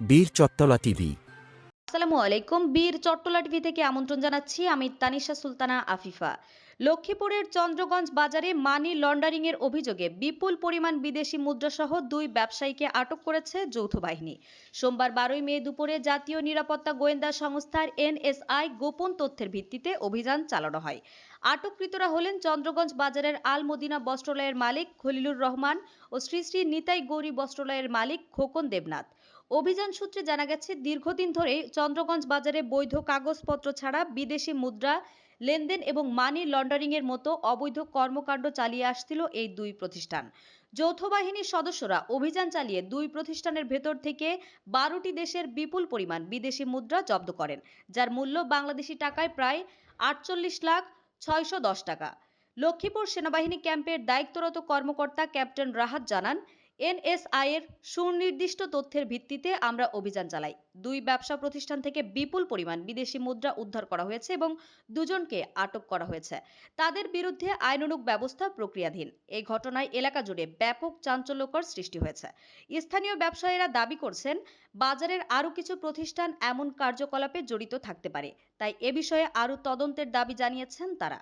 বীর চত্তলা টিভি। আসসালামু আলাইকুম, বীর চট্টলা টিভি থেকে আমন্ত্রণ জানাচ্ছি আমি তানিশা সুলতানা আফিফা। লক্ষ্মীপুরের চন্দ্রগঞ্জ বাজারে মানি লন্ডারিং এর অভিযোগে বিপুল পরিমাণ বিদেশি মুদ্রাসহ দুই ব্যবসায়ীকে আটক করেছে যৌথ বাহিনী। সোমবার বারোই মে দুপুরে জাতীয় নিরাপত্তা গোয়েন্দা সংস্থার এনএসআই গোপন তথ্যের ভিত্তিতে অভিযান চালানো হয়। আটককৃতরা হলেন চন্দ্রগঞ্জ বাজারের আল মদিনা বস্ত্রালয়ের মালিক খলিলুর রহমান ও শ্রী শ্রী নিতাই গৌরী বস্ত্রালয়ের মালিক খোকন দেবনাথ। অভিযান সূত্রে জানা গেছে, দীর্ঘদিন ধরে চন্দ্রগঞ্জ বাজারে বৈধ কাগজপত্র ছাড়া বিদেশি মুদ্রা, লেনদেন এবং মানি লন্ডারিং এর মতো অবৈধ কর্মকাণ্ড চালিয়ে আসছিল এই দুই প্রতিষ্ঠান। যৌথ বাহিনীর সদস্যরা অভিযান চালিয়ে দুই প্রতিষ্ঠানের ভেতর থেকে বারোটি দেশের বিপুল পরিমাণ বিদেশি মুদ্রা জব্দ করেন, যার মূল্য বাংলাদেশি টাকায় প্রায় আটচল্লিশ লাখ ছয়শো দশ টাকা। লক্ষ্মীপুর সেনাবাহিনী ক্যাম্পের দায়িত্বরত কর্মকর্তা ক্যাপ্টেন রাহাত জানান এনএসআই এর সুনির্দিষ্ট তথ্যের ভিত্তিতে আমরা অভিযান চালাই। দুই ব্যবসা প্রতিষ্ঠান থেকে বিপুল পরিমাণ বিদেশি মুদ্রা উদ্ধার করা হয়েছে এবং দুজনকে আটক করা হয়েছে। তাদের বিরুদ্ধে আইনানুগ ব্যবস্থা প্রক্রিয়াধীন। এই ঘটনায় এলাকা জুড়ে ব্যাপক চাঞ্চল্যকর সৃষ্টি হয়েছে। স্থানীয় ব্যবসায়ীরা দাবি করছেন, বাজারের আরও কিছু প্রতিষ্ঠান এমন কার্যকলাপে জড়িত থাকতে পারে। তাই এ বিষয়ে আরও তদন্তের দাবি জানিয়েছেন তারা।